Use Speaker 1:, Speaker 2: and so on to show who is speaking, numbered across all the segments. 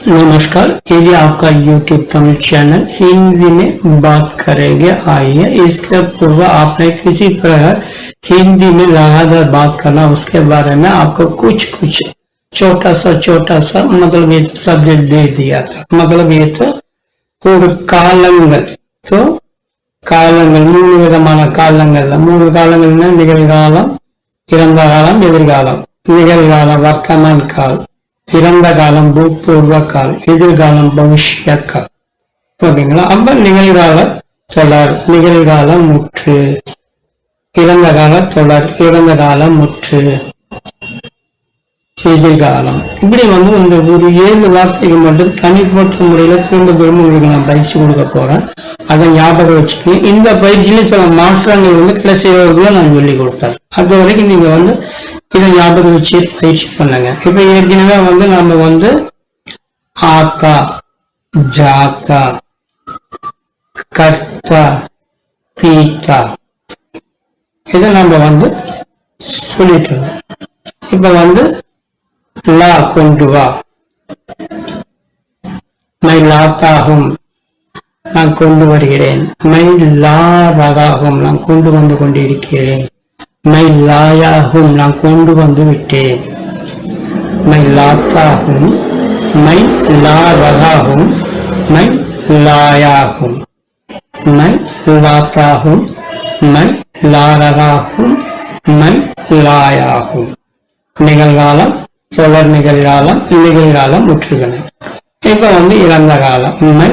Speaker 1: नमस्कार ये आपका YouTube तमिल चैनल हिंदी में बात करेंगे आइए इसके पूर्व आपने किसी प्रकार हिंदी में लगातार बात करना उसके बारे में आपको कुछ कुछ छोटा सा छोटा सा मतलब ये तो सब्जेक्ट दे दिया था मतलब ये तो ஒரு காலங்கள் ஸோ காலங்கள் மூணு விதமான காலங்கள்ல மூணு காலங்கள்னா நிகழ்காலம் இறந்த காலம் எதிர்காலம் நிகழ்காலம் வர்த்தமான் கால் இறந்த காலம் பூபூர்வ கால் எதிர்காலம் பவிஷ்ய கால் ஓகேங்களா? அப்ப நிகழ்கால தொடர் நிகழ்கால முற்று. இறந்த கால தொடர் இறந்த கால முற்று. எதிர்காலம். இப்படி வந்து இந்த ஒரு ஏழு வார்த்தைகள் மட்டும் தனிப்பட்ட முறையில திரும்ப திரும்ப உங்களுக்கு நான் பயிற்சி கொடுக்க போறேன். அதை ஞாபகம் வச்சுக்கோங்க. இந்த பயிற்சியில சில மாற்றங்கள் வந்து கடைசி நான் சொல்லி கொடுத்தேன். அது வரைக்கும் நீங்க வந்து இதை ஞாபகம் வச்சு பயிற்சி பண்ணுங்க. இப்ப ஏற்கனவே வந்து நம்ம வந்து ஆத்தா ஜாத்தா கர்த்தா பீத்தா இதை நம்ம வந்து சொல்லிட்டு இப்ப வந்து லா கொண்டு வா. மை லாத்தாகும் நான் கொண்டு வருகிறேன். மை லா ரகாகும் நான் கொண்டு வந்து கொண்டிருக்கிறேன். மை நான் கொண்டு வந்து விட்டேன். மை லாத்தாகும் மை லா மை லாயாகும் மை லாத்தாகும் மை லாரகாகும் மை லாயாகும் நிகழ்காலம் தொடர் நிகழ்காலம் நிகழ்காலம் முற்றுகணை. இப்ப வந்து இறந்த காலம். மை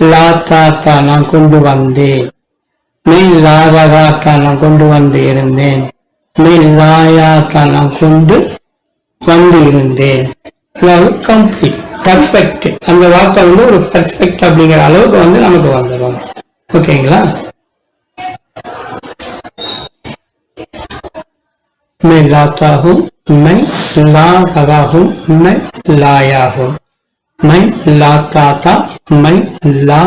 Speaker 1: லாத்தாத்தா நான் கொண்டு வந்தேன். மில்லாவதாக்காலம் கொண்டு வந்து இருந்தேன் மில்லாயாக்காலம் கொண்டு வந்து இருந்தேன் அதாவது கம்ப்ளீட் பர்ஃபெக்ட் அந்த வார்த்தை வந்து ஒரு பர்ஃபெக்ட் அப்படிங்கிற அளவுக்கு வந்து நமக்கு வந்துடும். ஓகேங்களா? மே லாத்தாகும் மை லா ரகாகும் மை லாயாகும் மை லாத்தாத்தா மை லா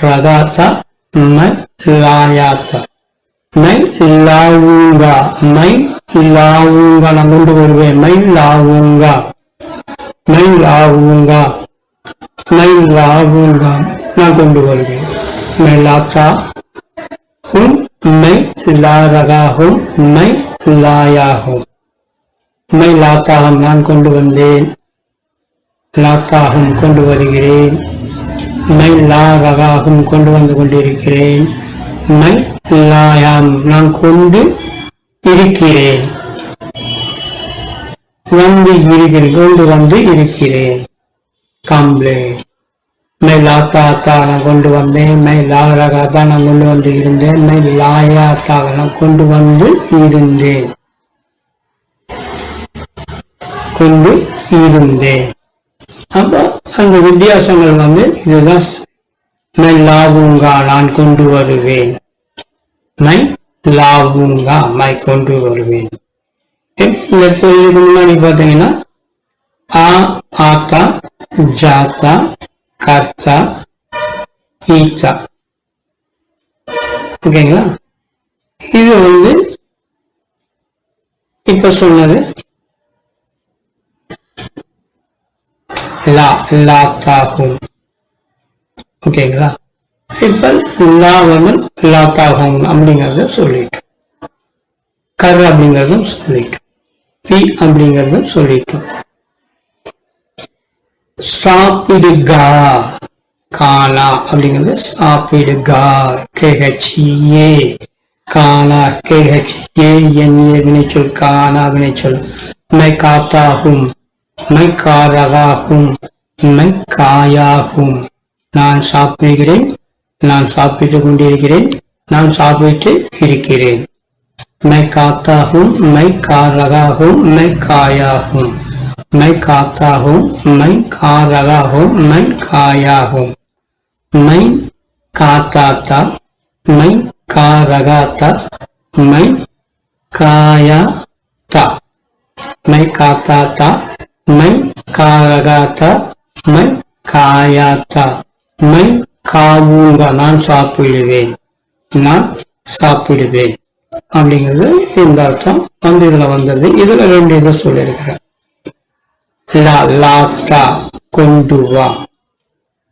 Speaker 1: ரகாத்தா மை லாயாத்த மை லாவுங்கா மை லாவுங்கா நான் கொண்டு வருவேன் மை லாவுங்கா மை லாவுங்கா மை லாவுங்கா நான் கொண்டு வருவேன் மை லாத்தா ஹும் மை லா ரகாகும் மை லாயாகும் மை லாத்தாகம் நான் கொண்டு வந்தேன் லாத்தாகம் கொண்டு வருகிறேன் மை லா ரகாகும் கொண்டு வந்து கொண்டிருக்கிறேன். மை லாயாம் நான் கொண்டு இருக்கிறேன். வந்து இருக்கிறேன் கொண்டு வந்து இருக்கிறேன். கம்ப்ளே. மை லாத்தாத்தா நான் கொண்டு வந்தேன். மை லா ரகாத்தா நான் கொண்டு வந்து இருந்தேன். மை லாயாத்தாக நான் கொண்டு வந்து இருந்தேன். கொண்டு இருந்தேன். அப்போ அந்த வித்தியாசங்கள் வந்து இதுதான் மை லாவுங்கா நான் கொண்டு வருவேன். மை லாவுங்கா மை கொண்டு வருவேன். இந்த இடத்துல இதுக்கு முன்னாடி பார்த்தீங்கன்னா ஆ ஆத்தா ஜாத்தா கர்த்தா ஈத்தா. ஓகேங்களா? இது வந்து இப்ப சொன்னது லா லாத்தாகும் ஓகேங்களா? இப்போ லா லாத்தாகும் அப்படிங்கிறத சொல்லிட்டோம். கர் அப்படிங்கிறதும் சொல்லிட்டோம். பி அப்படிங்கிறதும் சொல்லிட்டோம். சாப்பிடுகா காலா அப்படிங்கிறது சாப்பிடுகா கேஹெச்ஏ காலா கேஹெச்ஏ என் வினைச்சொல் கானா வினைச்சொல் மை காத்தாகும் மைக்காரகாகும் மைக்காயாகும் நான் சாப்பிடுகிறேன் நான் சாப்பிட்டு கொண்டிருக்கிறேன் நான் சாப்பிட்டு இருக்கிறேன். மைக்காத்தாகும் மைக்காரகாகும் மைக்காயாகும் மைக்காத்தாகும் மைக்காரகாகும் மைக்காயாகும் மை காத்தாத்தா மை காரகாத்தா மை காயா தா மை காத்தாத்தா மை காரகாத்தா மை காயாத்தா மை காவூங்கா நான் சாப்பிடுவேன் நான் சாப்பிடுவேன் அப்படிங்கிறது இந்த அர்த்தம். வந்து இதுல வந்தது. இதுல ரெண்டு இதை சொல்லியிருக்கிறேன். லா லாத்தா கொண்டு வா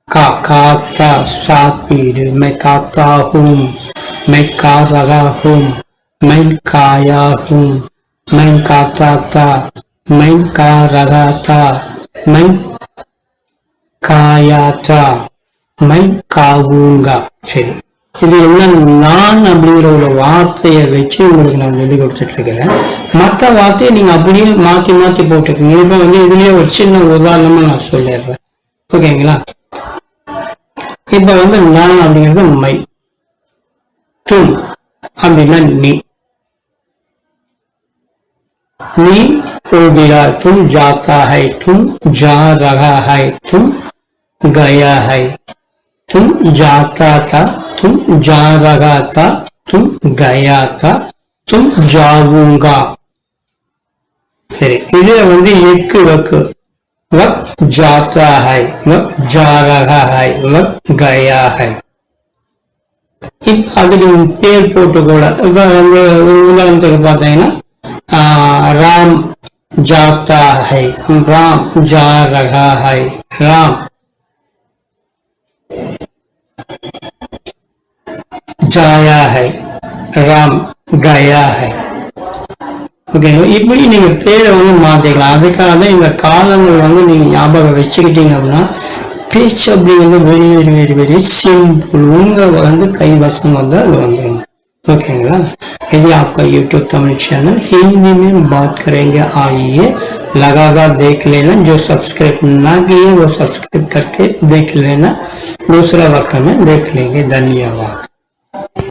Speaker 1: கா காத்தா சாப்பிடு. மை காத்தாகும் மை காதகாகும் மை காயாகும் மை காத்தாத்தா மை கா ரகாத்தா மை காயாத்தா மை காபூங்கா சரி. இது என்ன நான் அப்படிங்கிற ஒரு வார்த்தையை வச்சு உங்களுக்கு நான் சொல்லி கொடுத்துட்டு இருக்கிறேன் மற்ற வார்த்தையை நீங்கள் அப்படியே மாற்றி மாற்றி போட்டுக்கோங்க. இப்போ வந்து இதுலயே ஒரு சின்ன உதாரணமா நான் சொல்லிடுறேன். ஓகேங்களா? இப்போ வந்து நான் அப்படிங்கிறது மை. தும் அப்படின்னா நீ. நீ போகிறாய் तुम जाता है तुम जा रहा है तुम गया है तुम जाता था तुम जा रहा था तुम गया था तुम जाऊंगा சரி இதுல வந்து எக்கு வக்கு वक्त जाता है वक्त जा रहा है वक्त गया है இப்ப அதுக்கு பேர் போட்டு கூட இப்ப வந்து ஒரு உதாரணத்துக்கு பார்த்தீங்கன்னா ஆஹ், ராம் जाता है राम जा रहा है राम जाया है राम गया है ஓகேங்களா இப்படி நீங்க பேரை வந்து மாத்திக்கலாம் அதுக்காக தான் இந்த காலங்கள் வந்து நீங்க ஞாபகம் வச்சுக்கிட்டீங்க அப்படின்னா பேச்சு அப்படிங்கிறது very very very very simple உங்க வந்து கைவசம் வந்து அது வந்துடும் तो ओकेगा यदि आपका यूट्यूब तमिल चैनल हिंदी में बात करेंगे, आइए, लगातार देख लेना, जो सब्सक्राइब ना किए, वो सब्सक्राइब करके देख लेना। दूसरा वक्त में देख लेंगे। धन्यवाद।